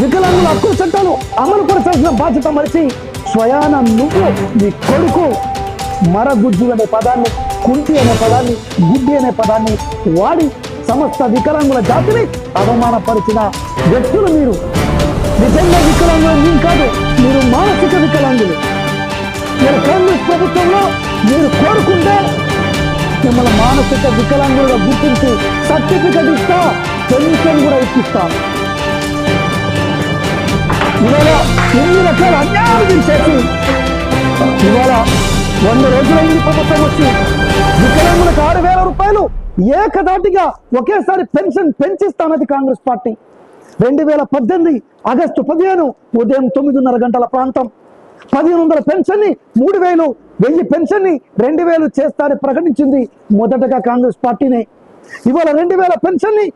వికలాంగుల హక్కుల చట్టాలు అమలు పరచాల్సిన బాధ్యత మరిచి స్వయాన నువ్వు నీ కొడుకు మరగుజ్జు అనే పదాన్ని కుంటి అనే పదాన్ని గుడ్డి అనే పదాన్ని వాడి సమస్త వికలాంగుల జాతిని అవమానపరిచిన వ్యక్తులు మీరు. నిజంగా వికలాంగులు మీరు కాదు మీరు మానసిక వికలాంగులు. మీరు కాంగ్రెస్ ప్రభుత్వంలో మీరు కోరుకుంటే మిమ్మల్ని మానసిక వికలాంగులుగా గుర్తించి సర్టిఫికెట్ ఇస్తా పెన్షన్ కూడా ఇప్పిస్తాను ఇవాళ ఎన్ని రకాల అన్యాయం చేసి ఇవాళ వంద రోజులైంది ప్రభుత్వం వచ్చి వికలాంగులకు ఆరు వేల రూపాయలు ఏకదాటిగా ఒకేసారి పెన్షన్ పెంచిస్తానది కాంగ్రెస్ పార్టీ. రెండు వేల పద్దెనిమిది ఆగస్టు పదిహేను ఉదయం తొమ్మిదిన్నర గంటల ప్రాంతం. పదిహేను వందల పెన్షన్ని మూడు వేలు వెయ్యి పెన్షన్ని రెండు వేలు చేస్తారని ప్రకటించింది మొదటగా కాంగ్రెస్ పార్టీనే. ఇవాళ రెండు వేల పెన్షన్ని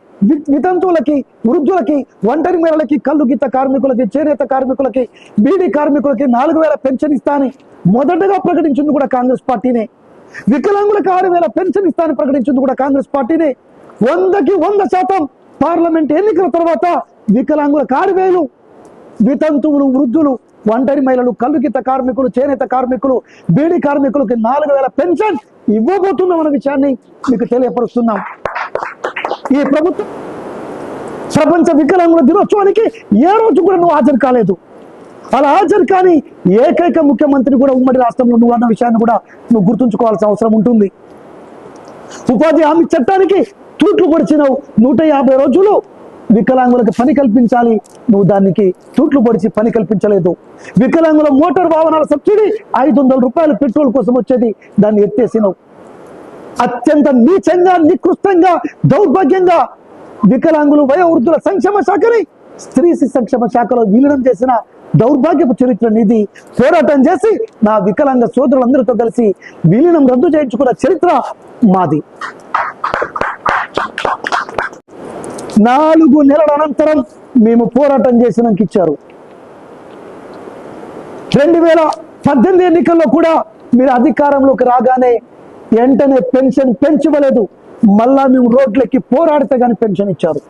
వితంతువులకి వృద్ధులకి ఒంటరి మేరలకి కళ్ళు గీత కార్మికులకి చేనేత కార్మికులకి బీడీ కార్మికులకి నాలుగు వేల పెన్షన్ ఇస్తానని మొదటగా ప్రకటించింది కూడా కాంగ్రెస్ పార్టీనే. వికలాంగులకు ఆరు వేల పెన్షన్ ఇస్తానని ప్రకటించింది కూడా కాంగ్రెస్ పార్టీనే. వందకి వంద శాతం పార్లమెంట్ ఎన్నికల తర్వాత వికలాంగులకు ఆరు వేలు వితంతువులు వృద్ధులు ఒంటరి మహిళలు కల్లుకిత కార్మికులు చేనేత కార్మికులు బీడీ కార్మికులకి నాలుగు వేల పెన్షన్ ఇవ్వబోతున్నాం అన్న విషయాన్ని మీకు తెలియపరుస్తున్నాం. ఈ ప్రభుత్వం ప్రపంచ వికలాంగుల దినోత్సవానికి ఏ రోజు కూడా నువ్వు హాజరు కాలేదు. అలా హాజరు కాని ఏకైక ముఖ్యమంత్రి కూడా ఉమ్మడి రాష్ట్రంలో నువ్వు అన్న విషయాన్ని కూడా నువ్వు గుర్తుంచుకోవాల్సిన అవసరం ఉంటుంది. ఉపాధి హామీ చట్టానికి తూట్లు పొడిచినావు నూట యాభై రోజులు. వికలాంగులకు పని కల్పించాలి. నువ్వు దానికి తూట్లు పొడిచి పని కల్పించలేదు. వికలాంగుల మోటార్ వాహనాల సబ్సిడీ ఐదు వందల రూపాయలు పెట్రోల్ కోసం వచ్చేది. దాన్ని ఎత్తేసినావు. అత్యంత నీచంగా నికృష్టంగా దౌర్భాగ్యంగా వికలాంగులు వయోవృద్ధుల సంక్షేమ శాఖని స్త్రీ సంక్షేమ శాఖలో విలీనం చేసిన దౌర్భాగ్యపు చరిత్ర నిధి పోరాటం చేసి నా వికలాంగ సోదరులందరితో కలిసి విలీనం రద్దు చేయించుకున్న చరిత్ర మాది. నాలుగు నెలల అనంతరం మేము పోరాటం చేసినాక ఇచ్చారు. రెండు వేల పద్దెనిమిది ఎన్నికల్లో కూడా మీరు అధికారంలోకి రాగానే వెంటనే పెన్షన్ పెంచవలేదు. మళ్ళా మేము రోడ్లెక్కి పోరాడితే కానీ పెన్షన్ ఇచ్చారు.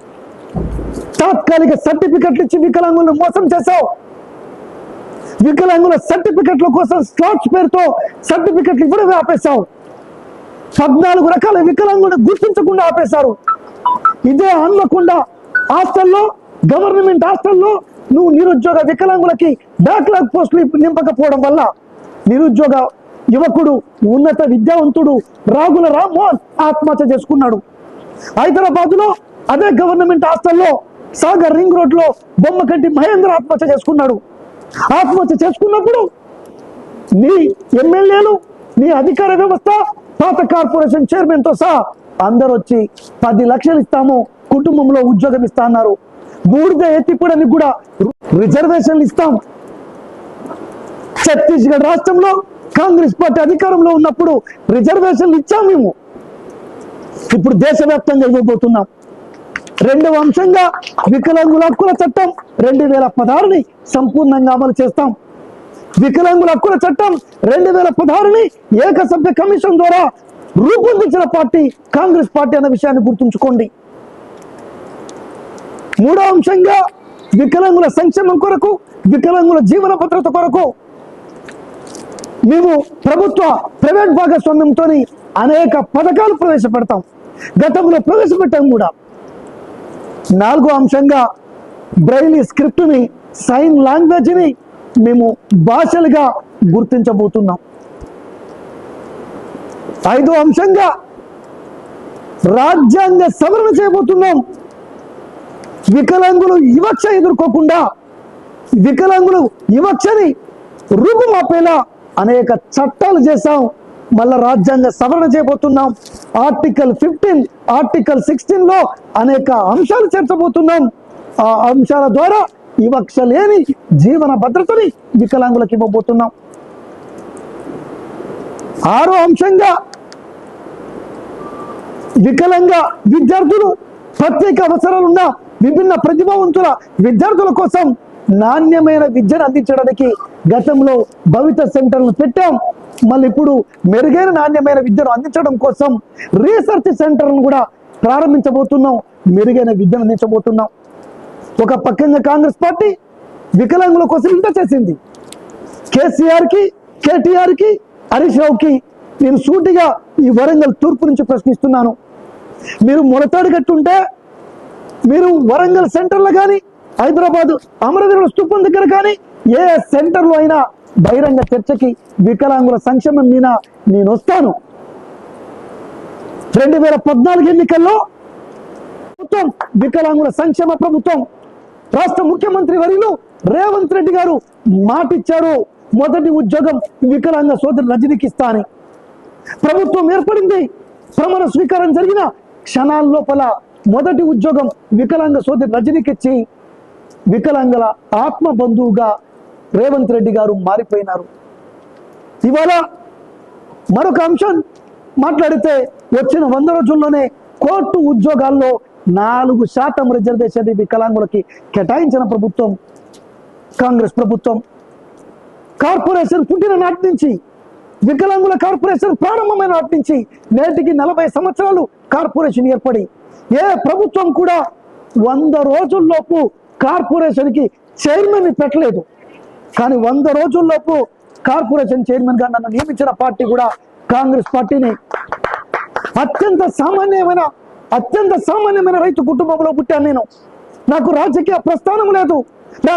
తాత్కాలిక సర్టిఫికెట్లు ఇచ్చి వికలాంగులను మోసం చేశావు. వికలాంగుల సర్టిఫికెట్ల కోసం స్లాట్స్ పేరుతో సర్టిఫికెట్లు ఇవ్వడం ఆపేశావు. పద్నాలుగు రకాల వికలాంగులను గుర్తించకుండా ఆపేశారు. ఇదే అనకుండా హాస్టల్లో గవర్నమెంట్ హాస్టల్లో నువ్వు నిరుద్యోగ వికలాంగులకి బ్యాక్లాగ్ పోస్టులు నింపకపోవడం వల్ల నిరుద్యోగ యువకుడు ఉన్నత విద్యావంతుడు రాగుల రామ్మోహన్ ఆత్మహత్య చేసుకున్నాడు. హైదరాబాద్లో అదే గవర్నమెంట్ హాస్టల్లో సాగర్ రింగ్ రోడ్లో బొమ్మకంటి మహేంద్ర ఆత్మహత్య చేసుకున్నాడు. ఆత్మహత్య చేసుకున్నప్పుడు నీ ఎమ్మెల్యేలు నీ అధికార వ్యవస్థ పాత కార్పొరేషన్ చైర్మన్తో సహా అందరు వచ్చి పది లక్షలు ఇస్తాము కుటుంబంలో ఉద్యోగం ఇస్తా అన్నారు. బూడిద ఎత్తిపోవడానికి కూడా రిజర్వేషన్లు ఇస్తాం. ఛత్తీస్గఢ్ రాష్ట్రంలో కాంగ్రెస్ పార్టీ అధికారంలో ఉన్నప్పుడు రిజర్వేషన్లు ఇచ్చాం మేము. ఇప్పుడు దేశవ్యాప్తంగా ఇవ్వబోతున్నాం. రెండవ అంశంగా వికలాంగుల హక్కుల చట్టం రెండు వేల పదహారుని సంపూర్ణంగా అమలు చేస్తాం. వికలాంగుల హక్కుల చట్టం రెండు వేల పదహారుని ఏకసభ్య కమిషన్ ద్వారా రూపొందించిన పార్టీ కాంగ్రెస్ పార్టీ అన్న విషయాన్ని గుర్తుంచుకోండి. మూడో అంశంగా వికలాంగుల సంక్షేమం కొరకు వికలాంగుల జీవన భద్రత కొరకు మేము ప్రభుత్వ ప్రైవేట్ భాగస్వామ్యంతో అనేక పథకాలు ప్రవేశపెడతాం. గతంలో ప్రవేశపెట్టాం కూడా. నాలుగో అంశంగా బ్రైలీ స్క్రిప్ట్ని సైన్ లాంగ్వేజ్ని మేము భాషలుగా గుర్తించబోతున్నాం. ఐదో అంశంగా రాజ్యాంగ సవరణ చేయబోతున్నాం. వికలాంగులు వివక్ష ఎదుర్కోకుండా వికలాంగులు వివక్షని రూపుమాపేలా అనేక చట్టాలు చేశాం. మళ్ళా రాజ్యాంగ సవరణ చేయబోతున్నాం. ఆర్టికల్ ఫిఫ్టీన్ ఆర్టికల్ సిక్స్టీన్లో అనేక అంశాలు చేర్చబోతున్నాం. ఆ అంశాల ద్వారా వివక్ష లేని జీవన భద్రతని వికలాంగులకు ఇవ్వబోతున్నాం ఆరో అంశంగా వికలాంగ విద్యార్థులు ప్రత్యేక అవసరాలున్న విభిన్న ప్రతిభావంతుల విద్యార్థుల కోసం నాణ్యమైన విద్యను అందించడానికి గతంలో భవిత సెంటర్లు పెట్టాం. మళ్ళీ ఇప్పుడు మెరుగైన నాణ్యమైన విద్యను అందించడం కోసం రీసెర్చ్ సెంటర్లను కూడా ప్రారంభించబోతున్నాం. మెరుగైన విద్యను అందించబోతున్నాం. ఒక పక్కంగా కాంగ్రెస్ పార్టీ వికలాంగుల కోసం ఇంత చేసింది. కేసీఆర్కి కేటీఆర్కి హరీష్ రావుకి నేను సూటిగా ఈ వరంగల్ తూర్పు నుంచి ప్రశ్నిస్తున్నాను. మీరు మొలతాడు కట్టుంటే మీరు వరంగల్ సెంటర్లో కానీ హైదరాబాద్ అమరవీరుల స్థూపం దగ్గర కానీ ఏ సెంటర్లో అయినా బహిరంగ చర్చకి వికలాంగుల సంక్షేమం మీద నేను వస్తాను. రెండు వేల పద్నాలుగు ఎన్నికల్లో ప్రభుత్వం వికలాంగుల సంక్షేమ ప్రభుత్వం రాష్ట్ర ముఖ్యమంత్రి వరిలో రేవంత్ రెడ్డి గారు మాటిచ్చారు. మొదటి ఉద్యోగం వికలాంగ సోదరు రజనీకి ఇస్తా అని. ప్రభుత్వం ఏర్పడింది. ప్రమాణ స్వీకారం జరిగిన క్షణాల లోపల మొదటి ఉద్యోగం వికలాంగ సోదరి రజనీకి ఇచ్చి వికలాంగుల ఆత్మ బంధువుగా రేవంత్ రెడ్డి గారు మారిపోయినారు. ఇవాళ మరొక అంశం మాట్లాడితే వచ్చిన వంద రోజుల్లోనే కోర్టు ఉద్యోగాల్లో నాలుగు శాతం రిజర్వేషన్ వికలాంగులకి కేటాయించిన ప్రభుత్వం కాంగ్రెస్ ప్రభుత్వం. కార్పొరేషన్ పుట్టిన నాటి నుంచి వికలాంగుల కార్పొరేషన్ ప్రారంభమైన నాటి నుంచి నేటికి నలభై సంవత్సరాలు కార్పొరేషన్ ఏర్పడి ఏ ప్రభుత్వం కూడా వంద రోజుల్లోపు కార్పొరేషన్కి చైర్మన్ పెట్టలేదు. కానీ వంద రోజుల్లోపు కార్పొరేషన్ చైర్మన్గా నన్ను నియమించిన పార్టీ కూడా కాంగ్రెస్ పార్టీని. అత్యంత సామాన్యమైన అత్యంత సామాన్యమైన రైతు కుటుంబంలో పుట్టాను నేను. నాకు రాజకీయ ప్రస్థానం లేదు. నా